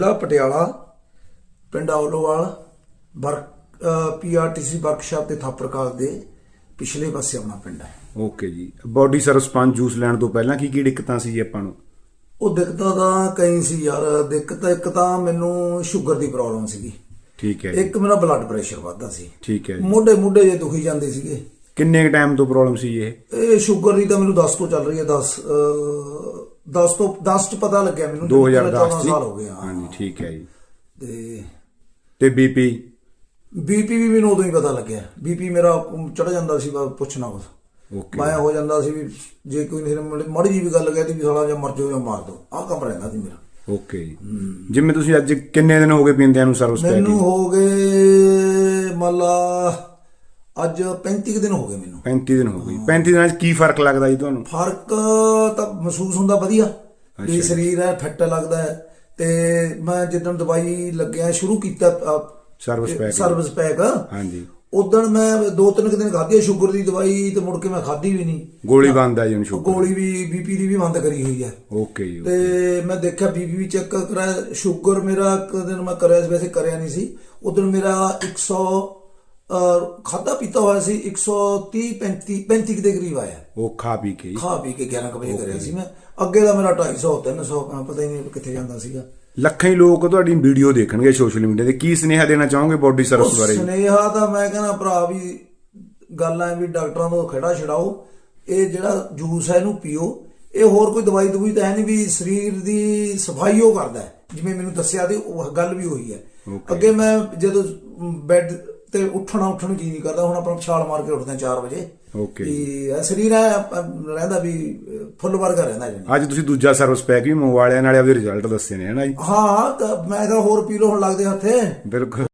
ਜ਼ਿਲ੍ਹਾ ਪਟਿਆਲਾ ਪਿੰਡ ਔਲੋਵਾਲ work PRTC workshop ਤੇ ਥਾਪਰਕਾਲ ਦੇ ਪਿਛਲੇ ਪਾਸੇ ਆਪਣਾ ਪਿੰਡ ਹੈ। ਓਕੇ ਜੀ। ਬਾਡੀ ਸਰਸਪੰਜ ਜੂਸ ਲੈਣ ਤੋਂ ਪਹਿਲਾਂ ਕੀ ਕੀ ਦਿੱਕਤਾਂ ਸੀ ਜੀ ਆਪਾਂ ਨੂੰ? ਉਹ ਦਿੱਕਤਾਂ ਤਾਂ ਕਈ ਸੀ ਯਾਰ। ਦਿੱਕਤ ਇੱਕ ਤਾਂ ਮੈਨੂੰ ਸ਼ੂਗਰ ਦੀ ਪ੍ਰੋਬਲਮ ਸੀਗੀ। ਠੀਕ ਹੈ ਜੀ। ਇੱਕ ਮੇਰਾ ਬਲੱਡ ਪ੍ਰੈਸ਼ਰ ਵੱਧਦਾ ਸੀ। ਠੀਕ ਹੈ ਜੀ। ਮੋਢੇ ਮੋਢੇ ਜੇ ਦੁਖੀ ਜਾਂਦੇ ਸੀਗੇ। ਕਿੰਨੇ ਟਾਈਮ ਤੋਂ ਪ੍ਰੋਬਲਮ ਸੀ ਇਹ? ਇਹ ਸ਼ੂਗਰ ਦੀ ਤਾਂ ਮੈਨੂੰ 10 ਤੋਂ ਚੱਲ ਰਹੀ ਹੈ 10 10 ਤੋਂ 10 ਚ ਪਤਾ ਲੱਗਿਆ ਮੈਨੂੰ 2010 14 ਸੀ? ਸਾਲ ਹੋ ਗਏ ਹਾਂ। ਹਾਂਜੀ ਠੀਕ ਹੈ ਜੀ। ਤੇ ਤੇ ਬੀਪੀ ਬੀਪੀ ਵੀ ਮੈਨੂੰ ਉਦੋਂ ਹੀ ਪਤਾ ਲੱਗਿਆ। ਬੀਪੀ ਮੇਰਾ ਚੜ ਜਾਂਦਾ ਸੀ ਬਸ ਪੁੱਛਣਾ ਕੁਛ। ਓਕੇ ਮੈਂ ਹੋ ਜਾਂਦਾ ਸੀ ਵੀ ਜੇ ਕੋਈ ਨਹੀਂ ਮੜੀ ਜੀ ਵੀ ਗੱਲ ਕਹਿਦੀ ਵੀ ਸਾਲਾ ਜਾਂ ਮਰ ਜਾਓ ਜਾਂ ਮਾਰ ਦੋ। ਆਹ ਕੰਮ ਰਹਿੰਦਾ ਸੀ ਮੇਰਾ। ਓਕੇ ਜੀ। ਜਿਵੇਂ ਤੁਸੀਂ ਅੱਜ ਕਿੰਨੇ ਦਿਨ ਹੋ ਗਏ ਪੀਂਦਿਆਂ ਨੂੰ ਸਰਵਿਸ ਪੈ ਮੈਨੂੰ ਹੋ ਗਏ ਮੱਲਾ ਅੱਜ 35 ਕੁ ਦਿਨ ਹੋ ਗਏ ਮੈਨੂੰ। 35 ਦਿਨ ਹੋ ਗਏ 35 ਦਿਨਾਂ 'ਚ ਕੀ ਫ਼ਰਕ ਲੱਗਦਾ ਜੀ ਤੁਹਾਨੂੰ? ਫ਼ਰਕ ਤਾਂ ਮਹਿਸੂਸ ਹੁੰਦਾ ਵਧੀਆ ਵੀ ਸਰੀਰ ਹੈ ਫਿੱਟ ਲੱਗਦਾ ਹੈ। ਤੇ ਮੈਂ ਜਿੱਦਣ ਦਵਾਈ ਲੱਗਿਆ ਸ਼ੁਰੂ ਕੀਤਾ ਸਰਵਿਸ ਪੈਕ ਸਰਵਿਸ ਪੈਕ ਹਾਂਜੀ। ਉਦੋਂ ਮੈਂ ਦੋ ਤਿੰਨ ਦਿਨ ਖਾਧੀ ਸ਼ੂਗਰ ਦੀ ਦਵਾਈ ਤੇ ਮੁੜ ਕੇ ਮੈਂ ਖਾਧੀ ਵੀ ਨਹੀਂ। ਗੋਲੀ ਬੰਦ ਆ ਜੀ ਸ਼ੂਗਰ। ਗੋਲੀ ਵੀ ਬੀਪੀ ਦੀ ਵੀ ਬੰਦ ਕਰੀ ਹੋਈ ਹੈ। ਓਕੇ ਜੀ ਤੇ ਮੈਂ ਦੇਖਿਆ ਬੀਪੀ ਵੀ ਚੈੱਕ ਕਰਾਇਆ ਸ਼ੂਗਰ ਮੇਰਾ ਇੱਕ ਦਿਨ ਮੈਂ ਕਰਿਆ ਸੀ ਵੈਸੇ ਕਰਿਆ ਨਹੀਂ ਸੀ। ਉਦੋਂ ਮੇਰਾ 100 ਖਾਦਾ ਪੀਤਾ ਹੋਇਆ ਸੀ 130 35 35 ਕੁ ਦੇ ਕਰੀਬ ਆਇਆ। ਉਹ ਖਾ ਪੀ ਕੇ। ਖਾ ਪੀ ਕੇ 11 ਕੁ ਵਜੇ ਕਰਿਆ ਸੀ ਮੈਂ। ਅੱਗੇ ਦਾ ਮੇਰਾ 250 300 ਮੈਂ ਪਤਾ ਹੀ ਨਹੀਂ ਕਿੱਥੇ ਜਾਂਦਾ ਸੀਗਾ। ਲੱਖਾਂ ਹੀ ਲੋਕ ਤੁਹਾਡੀ ਵੀਡੀਓ ਦੇਖਣਗੇ ਸੋਸ਼ਲ ਮੀਡੀਆ ਤੇ। ਕੀ ਸੁਨੇਹਾ ਦੇਣਾ ਚਾਹੋਗੇ ਬਾਡੀ ਸਰਵਿਸ ਬਾਰੇ? ਸੁਨੇਹਾ ਤਾਂ ਮੈਂ ਕਹਿੰਦਾ ਭਰਾ ਵੀ ਗੱਲ ਐ ਵੀ ਡਾਕਟਰਾਂ ਤੋਂ ਖੜਾ ਛਡਾਓ। ਇਹ ਜਿਹੜਾ ਜੂਸ ਹੈ ਇਹਨੂੰ ਪੀਓ। ਇਹ ਹੋਰ ਕੋਈ ਦਵਾਈ ਦਵਾਈ ਤਾਂ ਹੈ ਨਹੀਂ ਵੀ ਸਰੀਰ ਦੀ ਸਫ਼ਾਈ ਉਹ ਕਰਦਾ ਜਿਵੇਂ ਮੈਨੂੰ ਦੱਸਿਆ ਤੇ ਉਹ ਗੱਲ ਵੀ ਉਹੀ ਹੈ. ਅੱਗੇ ਮੈਂ ਜਦੋਂ ਬੈੱਡ ਤੇ ਉੱਠਣਾ ਉੱਠਣ ਜੀ ਨਹੀਂ ਕਰਦਾ। ਹੁਣ ਆਪਣਾ ਛਾਲ ਮਾਰ ਕੇ ਉੱਠਦਾ 4 ਵਜੇ। ਓਕੇ ਇਹ ਸਰੀਰ ਹੈ ਰਹਿੰਦਾ ਵੀ ਫੁੱਲ ਵਰਗਾ ਰਹਿੰਦਾ ਜੀ। ਅੱਜ ਤੁਸੀਂ ਦੂਜਾ ਸਰਵਿਸ ਪੈਕ ਵੀ ਮੰਗਵਾ ਲਿਆ ਨਾਲੇ ਆਪਦੇ ਰਿਜ਼ਲਟ ਦੱਸੇ ਨੇ ਹਨਾ ਜੀ? ਹਾਂ ਤਾਂ ਮੈਂ ਤਾਂ ਹੋਰ ਪੀ ਲੋ ਹੁਣ ਲੱਗਦੇ ਹੱਥੇ। ਬਿਲਕੁਲ।